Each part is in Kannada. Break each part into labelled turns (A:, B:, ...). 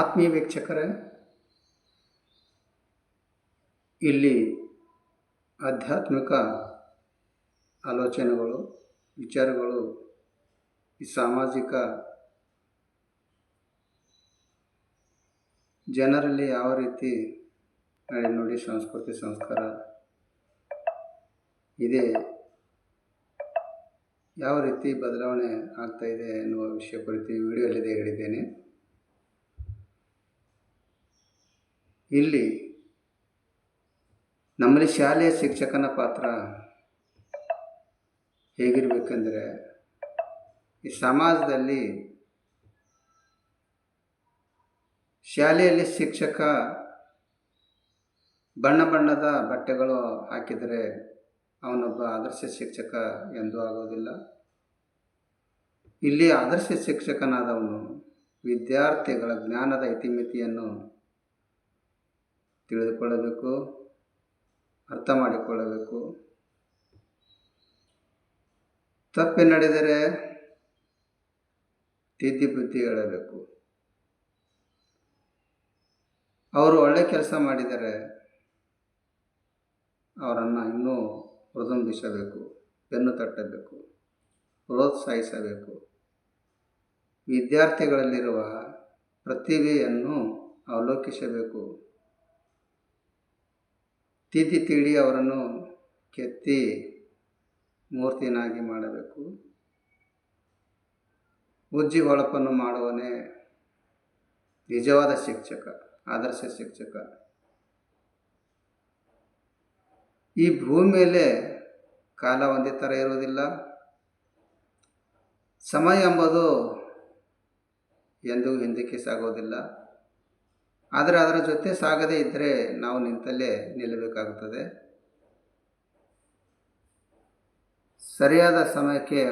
A: ಆತ್ಮೀಯ ವೀಕ್ಷಕರೇ ಇಲ್ಲಿ ಆಧ್ಯಾತ್ಮಿಕ ಆಲೋಚನೆಗಳು, ವಿಚಾರಗಳು, ಈ ಸಾಮಾಜಿಕ ಜನರಲ್ಲಿ ಯಾವ ರೀತಿ ನಡೆನುಡಿ ಸಂಸ್ಕೃತಿ ಸಂಸ್ಕಾರ ಇದೆ, ಯಾವ ರೀತಿ ಬದಲಾವಣೆ ಆಗ್ತಾ ಇದೆ ಎನ್ನುವ ವಿಷಯ ಕುರಿತು ವಿಡಿಯೋಲ್ಲಿದೆ ಹೇಳಿದ್ದೇನೆ. ಇಲ್ಲಿ ನಮ್ಮಲ್ಲಿ ಶಾಲೆಯ ಶಿಕ್ಷಕನ ಪಾತ್ರ ಹೇಗಿರಬೇಕೆಂದರೆ ಈ ಸಮಾಜದಲ್ಲಿ ಶಾಲೆಯಲ್ಲಿ ಶಿಕ್ಷಕ ಬಣ್ಣ ಬಣ್ಣದ ಬಟ್ಟೆಗಳು ಹಾಕಿದರೆ ಅವನೊಬ್ಬ ಆದರ್ಶ ಶಿಕ್ಷಕ ಎಂದೂ ಆಗೋದಿಲ್ಲ. ಇಲ್ಲಿ ಆದರ್ಶ ಶಿಕ್ಷಕನಾದವನು ವಿದ್ಯಾರ್ಥಿಗಳ ಜ್ಞಾನದ ಇತಿಮಿತಿಯನ್ನು ತಿಳಿದುಕೊಳ್ಳಬೇಕು, ಅರ್ಥ ಮಾಡಿಕೊಳ್ಳಬೇಕು. ತಪ್ಪೆ ನಡೆದರೆ ತಿದ್ದಿ ಬುದ್ಧಿ ಹೇಳಬೇಕು. ಅವರು ಒಳ್ಳೆ ಕೆಲಸ ಮಾಡಿದರೆ ಅವರನ್ನು ಇನ್ನೂ ಹೃದಂಬಿಸಬೇಕು ಬೆನ್ನು ತಟ್ಟಬೇಕು, ಪ್ರೋತ್ಸಾಹಿಸಬೇಕು. ವಿದ್ಯಾರ್ಥಿಗಳಲ್ಲಿರುವ ಪ್ರತಿಭೆಯನ್ನು ಅವಲೋಕಿಸಬೇಕು. ತಿದ್ದಿ ತೀಡಿ ಅವರನ್ನು ಕೆತ್ತಿ ಮೂರ್ತಿನಾಗಿ ಮಾಡಬೇಕು. ಉಜ್ಜಿ ಹೊಳಪನ್ನು ಮಾಡುವನೇ ನಿಜವಾದ ಶಿಕ್ಷಕ, ಆದರ್ಶ ಶಿಕ್ಷಕ. ಈ ಭೂಮಿ ಮೇಲೆ ಕಾಲ ಒಂದೇ ಥರ ಇರುವುದಿಲ್ಲ. ಸಮಯ ಎಂಬುದು ಎಂದೂ ಹಿಂದಕ್ಕೆ ಸಾಗೋದಿಲ್ಲ. ಆದರೆ ಅದರ ಜೊತೆ ಸಾಗದೇ ಇದ್ದರೆ ನಾವು ನಿಂತಲ್ಲೇ ನಿಲ್ಲಬೇಕಾಗುತ್ತದೆ. ಸರಿಯಾದ ಸಮಯಕ್ಕೆ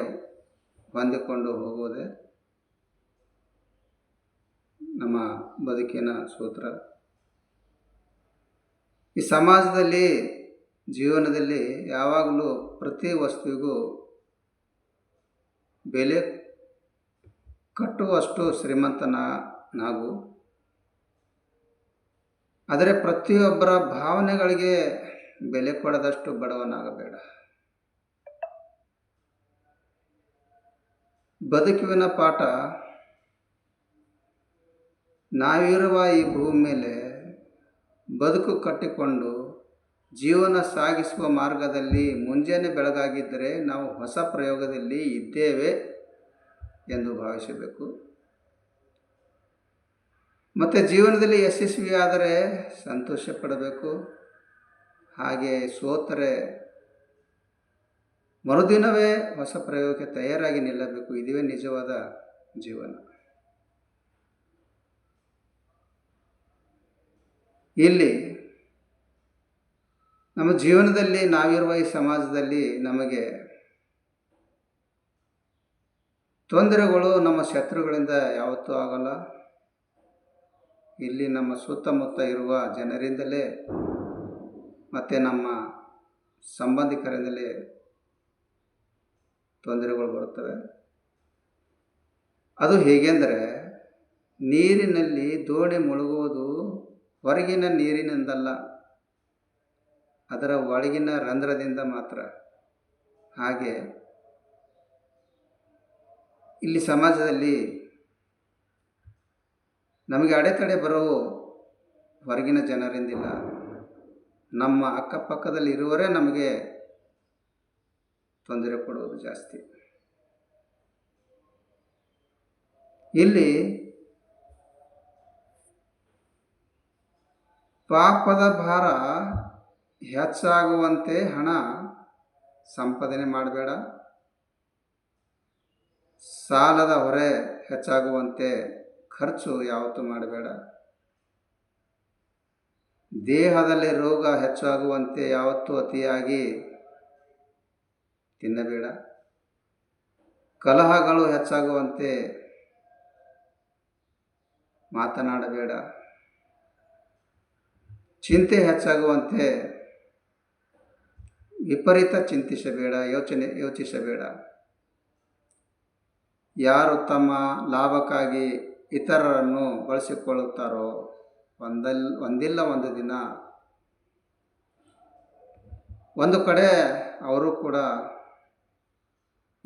A: ಹೊಂದಿಕೊಂಡು ಹೋಗುವುದೇ ನಮ್ಮ ಬದುಕಿನ ಸೂತ್ರ. ಈ ಸಮಾಜದಲ್ಲಿ, ಜೀವನದಲ್ಲಿ ಯಾವಾಗಲೂ ಪ್ರತಿ ವಸ್ತುವಿಗೂ ಬೆಲೆ ಕಟ್ಟುವಷ್ಟು ಶ್ರೀಮಂತನ ನಾವು ಆದರೆ ಪ್ರತಿಯೊಬ್ಬರ ಭಾವನೆಗಳಿಗೆ ಬೆಲೆ ಕೊಡದಷ್ಟು ಬಡವನಾಗಬೇಡ. ಬದುಕುವಿನ ಪಾಠ, ನಾವಿರುವ ಈ ಭೂಮಿ ಮೇಲೆ ಬದುಕು ಕಟ್ಟಿಕೊಂಡು ಜೀವನ ಸಾಗಿಸುವ ಮಾರ್ಗದಲ್ಲಿ ಮುಂಜಾನೆ ಬೆಳಗಾಗಿದ್ದರೆ ನಾವು ಹೊಸ ಪ್ರಯೋಗದಲ್ಲಿ ಇದ್ದೇವೆ ಎಂದು ಭಾವಿಸಬೇಕು. ಮತ್ತು ಜೀವನದಲ್ಲಿ ಯಶಸ್ವಿಯಾದರೆ ಸಂತೋಷ ಪಡಬೇಕು. ಹಾಗೆ ಸೋತರೆ ಮರುದಿನವೇ ಹೊಸ ಪ್ರಯೋಗಕ್ಕೆ ತಯಾರಾಗಿ ನಿಲ್ಲಬೇಕು. ಇದುವೇ ನಿಜವಾದ ಜೀವನ. ಇಲ್ಲಿ ನಮ್ಮ ಜೀವನದಲ್ಲಿ ನಾವಿರುವ ಈ ಸಮಾಜದಲ್ಲಿ ನಮಗೆ ತೊಂದರೆಗಳು ನಮ್ಮ ಶತ್ರುಗಳಿಂದ ಯಾವತ್ತೂ ಆಗಲ್ಲ. ಇಲ್ಲಿ ನಮ್ಮ ಸುತ್ತಮುತ್ತ ಇರುವ ಜನರಿಂದಲೇ ಮತ್ತು ನಮ್ಮ ಸಂಬಂಧಿಕರಿಂದಲೇ ತೊಂದರೆಗಳು ಬರುತ್ತವೆ. ಅದು ಹೇಗೆಂದರೆ ನೀರಿನಲ್ಲಿ ದೋಣಿ ಮುಳುಗುವುದು ಹೊರಗಿನ ನೀರಿನಿಂದಲ್ಲ, ಅದರ ಒಳಗಿನ ರಂಧ್ರದಿಂದ ಮಾತ್ರ. ಹಾಗೆ ಇಲ್ಲಿ ಸಮಾಜದಲ್ಲಿ ನಮಗೆ ಅಡೆತಡೆ ಬರೋ ಹೊರಗಿನ ಜನರಿಂದಿಲ್ಲ. ನಮ್ಮ ಅಕ್ಕಪಕ್ಕದಲ್ಲಿ ಇರುವರೇ ನಮಗೆ ತೊಂದರೆ ಕೊಡುವುದು ಜಾಸ್ತಿ. ಇಲ್ಲಿ ಪಾಪದ ಭಾರ ಹೆಚ್ಚಾಗುವಂತೆ ಹಣ ಸಂಪಾದನೆ ಮಾಡಬೇಡ. ಸಾಲದ ಹೊರೆ ಹೆಚ್ಚಾಗುವಂತೆ ಖರ್ಚು ಯಾವತ್ತೂ ಮಾಡಬೇಡ. ದೇಹದಲ್ಲಿ ರೋಗ ಹೆಚ್ಚಾಗುವಂತೆ ಯಾವತ್ತೂ ಅತಿಯಾಗಿ ತಿನ್ನಬೇಡ. ಕಲಹಗಳು ಹೆಚ್ಚಾಗುವಂತೆ ಮಾತನಾಡಬೇಡ. ಚಿಂತೆ ಹೆಚ್ಚಾಗುವಂತೆ ವಿಪರೀತ ಚಿಂತಿಸಬೇಡ, ಯೋಚನೆ ಯೋಚಿಸಬೇಡ. ಯಾರು ತಮ್ಮ ಲಾಭಕ್ಕಾಗಿ ಇತರರನ್ನು ಬಳಸಿಕೊಳ್ಳುತ್ತಾರೋ? ಒಂದಲ್, ಒಂದಿಲ್ಲ ಒಂದು ದಿನ. ಒಂದು ಕಡೆ ಅವರು ಕೂಡ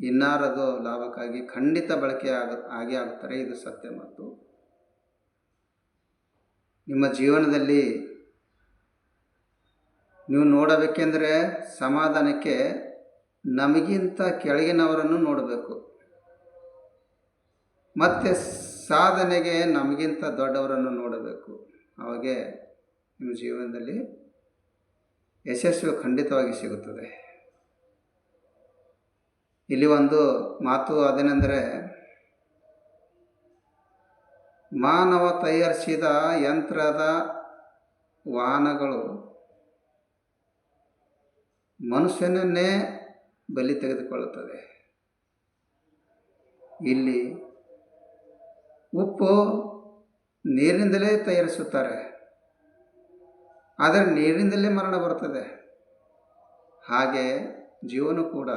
A: ಇನ್ನಾರದು ಲಾಭಕ್ಕಾಗಿ ಖಂಡಿತ ಬಳಕೆ ಆಗ ಆಗೇ ಆಗುತ್ತಾರೆ. ಇದು ಸತ್ಯ ಮತ್ತು ನಿಮ್ಮ ಜೀವನದಲ್ಲಿ ನೀವು ನೋಡಬೇಕೆಂದರೆ ಸಮಾಧಾನಕ್ಕೆ ನಮಗಿಂತ ಕೆಳಗಿನವರನ್ನು ನೋಡಬೇಕು. ಮತ್ತು ಸಾಧನೆಗೆ ನಮಗಿಂತ ದೊಡ್ಡವರನ್ನು ನೋಡಬೇಕು. ಅವಾಗೆ ನಿಮ್ಮ ಜೀವನದಲ್ಲಿ ಯಶಸ್ಸು ಖಂಡಿತವಾಗಿ ಸಿಗುತ್ತದೆ. ಇಲ್ಲಿ ಒಂದು ಮಾತು ಅದೇನೆಂದರೆ, ಮಾನವ ತಯಾರಿಸಿದ ಯಂತ್ರದ ವಾಹನಗಳು ಮನುಷ್ಯನನ್ನೇ ಬಲಿ ತೆಗೆದುಕೊಳ್ಳುತ್ತದೆ. ಇಲ್ಲಿ ಉಪ್ಪು ನೀರಿನಿಂದಲೇ ತಯಾರಿಸುತ್ತಾರೆ. ಆದರೆ ನೀರಿನಿಂದಲೇ ಮರಣ ಬರ್ತದೆ ಹಾಗೆ ಜೀವನ ಕೂಡ.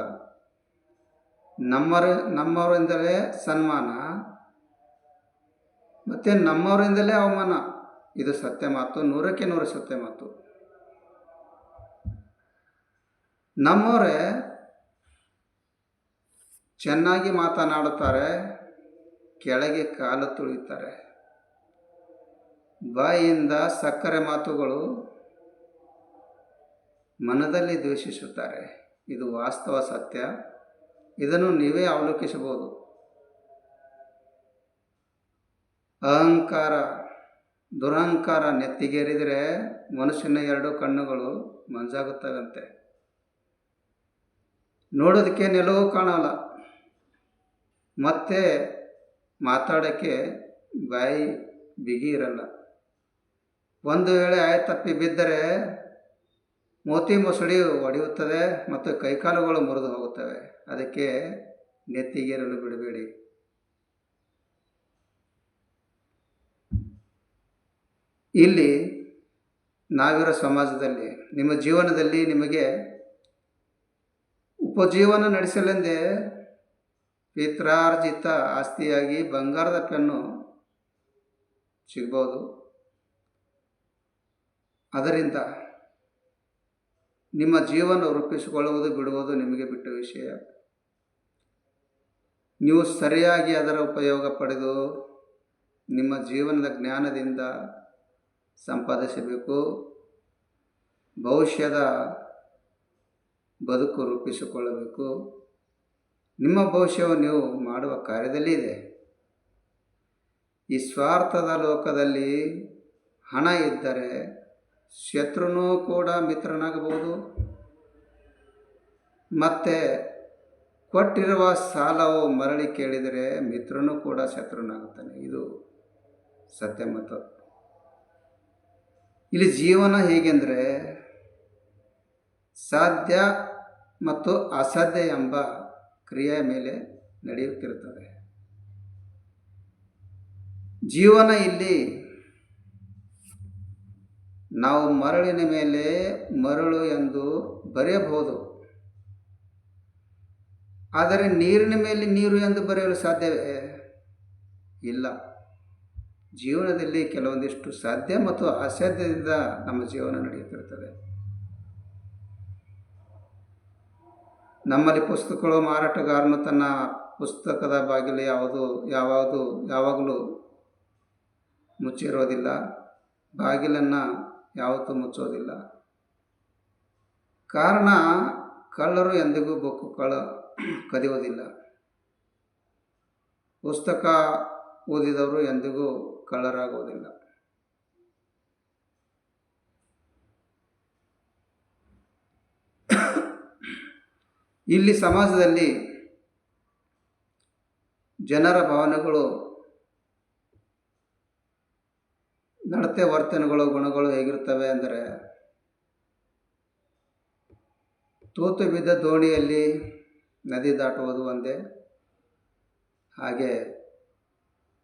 A: ನಮ್ಮರ, ನಮ್ಮವರಿಂದಲೇ ಸನ್ಮಾನ, ಮತ್ತು ನಮ್ಮವರಿಂದಲೇ ಅವಮಾನ. ಇದು ಸತ್ಯ ಮಾತು, ನೂರಕ್ಕೆ ನೂರು ಸತ್ಯ ಮಾತು. ನಮ್ಮವರೇ ಚೆನ್ನಾಗಿ ಮಾತನಾಡುತ್ತಾರೆ. ಕೆಳಗೆ ಕಾಲು ತುಳಿತಾರೆ. ಬಾಯಿಯಿಂದ ಸಕ್ಕರೆ ಮಾತುಗಳು ಮನದಲ್ಲಿ ದ್ವೇಷಿಸುತ್ತಾರೆ. ಇದು ವಾಸ್ತವ ಸತ್ಯ. ಇದನ್ನು ನೀವೇ ಅವಲೋಕಿಸಬಹುದು. ಅಹಂಕಾರ, ದುರಹಂಕಾರ ನೆತ್ತಿಗೇರಿದರೆ ಮನುಷ್ಯನ ಎರಡು ಕಣ್ಣುಗಳು ಮಂಜಾಗುತ್ತವಂತೆ. ನೋಡೋದಕ್ಕೆ ನೆಲವೂ ಕಾಣಲ್ಲ. ಮತ್ತೆ ಮಾತಾಡೋಕ್ಕೆ ಬಾಯಿ ಬಿಗಿ ಇರಲ್ಲ. ಒಂದು ವೇಳೆ ಆಯತಪ್ಪಿ ಬಿದ್ದರೆ ಮೋತಿ ಮೊಸಳಿ ಒಡೆಯುತ್ತದೆ ಮತ್ತು ಕೈಕಾಲುಗಳು ಮುರಿದು ಹೋಗುತ್ತವೆ. ಅದಕ್ಕೆ ನೆತ್ತಿಗೇರಲು ಬಿಡಬೇಡಿ. ಇಲ್ಲಿ ನಾವಿರೋ ಸಮಾಜದಲ್ಲಿ, ನಿಮ್ಮ ಜೀವನದಲ್ಲಿ ನಿಮಗೆ ಉಪಜೀವನ ನಡೆಸಲೆಂದೇ ಪಿತ್ರಾರ್ಜಿತ ಆಸ್ತಿಯಾಗಿ ಬಂಗಾರದ ಪೆನ್ನು ಸಿಗ್ಬೋದು. ಅದರಿಂದ ನಿಮ್ಮ ಜೀವನ ರೂಪಿಸಿಕೊಳ್ಳುವುದು ಬಿಡುವುದು ನಿಮಗೆ ಬಿಟ್ಟ ವಿಷಯ. ನೀವು ಸರಿಯಾಗಿ ಅದರ ಉಪಯೋಗ ಪಡೆದು ನಿಮ್ಮ ಜೀವನದ ಜ್ಞಾನದಿಂದ ಸಂಪಾದಿಸಬೇಕು. ಭವಿಷ್ಯದ ಬದುಕು ರೂಪಿಸಿಕೊಳ್ಳಬೇಕು. ನಿಮ್ಮ ಭವಿಷ್ಯವು ನೀವು ಮಾಡುವ ಕಾರ್ಯದಲ್ಲಿ ಇದೆ. ಈ ಸ್ವಾರ್ಥದ ಲೋಕದಲ್ಲಿ ಹಣ ಇದ್ದರೆ ಶತ್ರುನೂ ಕೂಡ ಮಿತ್ರನಾಗಬಹುದು. ಮತ್ತು ಕೊಟ್ಟಿರುವ ಸಾಲವು ಮರಳಿ ಕೇಳಿದರೆ ಮಿತ್ರನೂ ಕೂಡ ಶತ್ರುನಾಗುತ್ತಾನೆ. ಇದು ಸತ್ಯ ಮತ್ತು ಇಲ್ಲಿ ಜೀವನ ಹೇಗೆಂದರೆ ಸಾಧ್ಯ ಮತ್ತು ಅಸಾಧ್ಯ ಎಂಬ ಕ್ರಿಯೆಯ ಮೇಲೆ ನಡೆಯುತ್ತಿರುತ್ತದೆ. ಜೀವನ ಇಲ್ಲಿ ನಾವು ಮರಳಿನ ಮೇಲೆ ಮರಳು ಎಂದು ಬರೆಯಬಹುದು. ಆದರೆ ನೀರಿನ ಮೇಲೆ ನೀರು ಎಂದು ಬರೆಯಲು ಸಾಧ್ಯವೇ? ಇಲ್ಲ. ಜೀವನದಲ್ಲಿ ಕೆಲವೊಂದಿಷ್ಟು ಸಾಧ್ಯ ಮತ್ತು ಅಸಾಧ್ಯದಿಂದ ನಮ್ಮ ಜೀವನ ನಡೆಯುತ್ತಿರುತ್ತದೆ. ನಮ್ಮಲ್ಲಿ ಪುಸ್ತಕಗಳು ಮಾರಾಟಗಾರನು ತನ್ನ ಪುಸ್ತಕದ ಬಾಗಿಲು ಯಾವುದು ಯಾವುದು, ಯಾವಾಗಲೂ ಮುಚ್ಚಿರೋದಿಲ್ಲ. ಬಾಗಿಲನ್ನು ಯಾವತ್ತೂ ಮುಚ್ಚೋದಿಲ್ಲ. ಕಾರಣ, ಕಳ್ಳರು ಎಂದಿಗೂ ಬೊಕ್ಕು ಕಳ ಕದಿಯೋದಿಲ್ಲ ಪುಸ್ತಕ ಓದಿದವರು ಎಂದಿಗೂ ಕಳ್ಳರಾಗುವುದಿಲ್ಲ. ಇಲ್ಲಿ ಸಮಾಜದಲ್ಲಿ ಜನರ ಭಾವನೆಗಳು, ನಡತೆ ವರ್ತನೆಗಳು, ಗುಣಗಳು ಹೇಗಿರ್ತವೆ ಅಂದರೆ, ತೂತು ಬಿದ್ದ ದೋಣಿಯಲ್ಲಿ ನದಿ ದಾಟುವುದು ಒಂದೇ, ಹಾಗೆ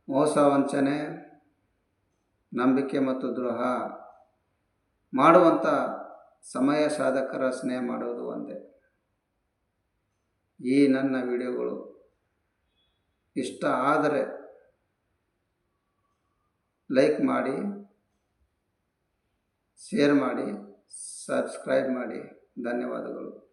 A: ಮೋಸ ವಂಚನೆ, ನಂಬಿಕೆ ಮತ್ತು ದ್ರೋಹ ಮಾಡುವಂಥ ಸಮಯ ಸಾಧಕರ ಸ್ನೇಹ ಮಾಡುವುದು ಒಂದೇ. ಈ ನನ್ನ ವಿಡಿಯೋಗಳು ಇಷ್ಟ ಆದರೆ ಲೈಕ್ ಮಾಡಿ ಶೇರ್ ಮಾಡಿ ಸಬ್ಸ್ಕ್ರೈಬ್ ಮಾಡಿ. ಧನ್ಯವಾದಗಳು.